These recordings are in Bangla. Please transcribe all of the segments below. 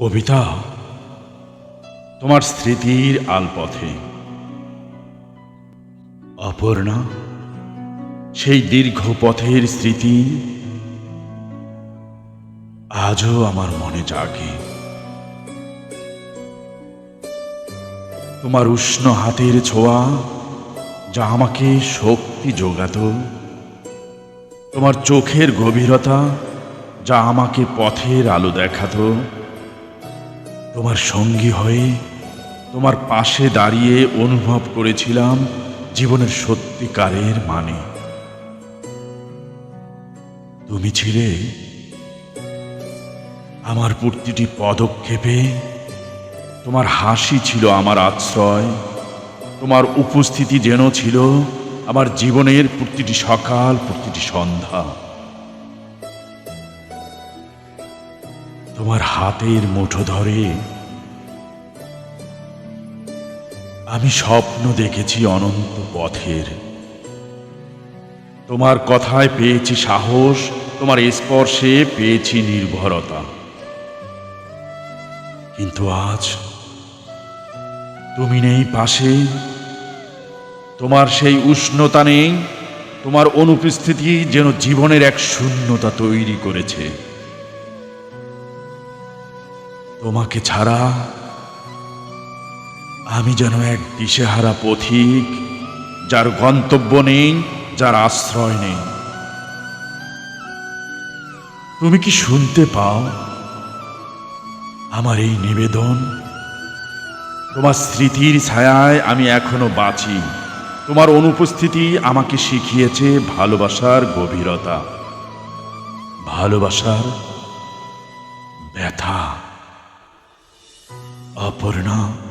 কবিতা, তোমার স্মৃতির আলপথে। অপর্ণা, সেই দীর্ঘ পথের স্মৃতি, আজও আমার মনে জাগে। তোমার উষ্ণ হাতের ছোঁয়া, যা আমাকে শক্তি যোগাত তোমার চোখের গভীরতা, যা আমাকে পথের আলো দেখাতো। তোমার সঙ্গী হয়ে তোমার পাশে দাঁড়িয়ে অনুভব করেছিলাম জীবনের সত্যিকারের মানে। তুমি ছিলে আমার প্রতিটি পদক্ষেপে, তোমার হাসি ছিল আমার আশ্রয়, তোমার উপস্থিতি যেন ছিল আমার জীবনের প্রতিটি সকাল, প্রতিটি সন্ধ্যা। তোমার হাতের মুঠো ধরে আমি স্বপ্ন দেখেছি অনন্ত পথের। তোমার কথায় পেয়েছি সাহস, তোমার স্পর্শে পেয়েছি নির্ভরতা। কিন্তু আজ তুমি নেই পাশে, তোমার সেই উষ্ণতা নেই, তোমার অনুপস্থিতি যেন জীবনের এক শূন্যতা তৈরি করেছে। তোমাকে ছাড়া আমি যেন এক দিশেহারা পথিক, যার গন্তব্য নেই, যার আশ্রয় নেই। তুমি কি শুনতে পাও আমার এই নিবেদন? তোমার স্মৃতির ছায়ায় আমি এখনও বাঁচি। তোমার অনুপস্থিতি আমাকে শিখিয়েছে ভালোবাসার গভীরতা। ভালোবাসার ব্যথা। অপর্ণা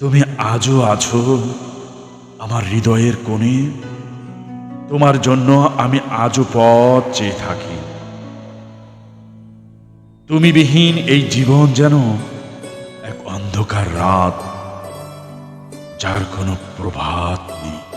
তুমি আজও আছো আমার হৃদয়ের কোণে? তোমার জন্য আমি আজও পথ চেয়ে থাকি। তুমি বিহীন এই জীবন যেন এক অন্ধকার রাত, যার কোনো প্রভাত নেই।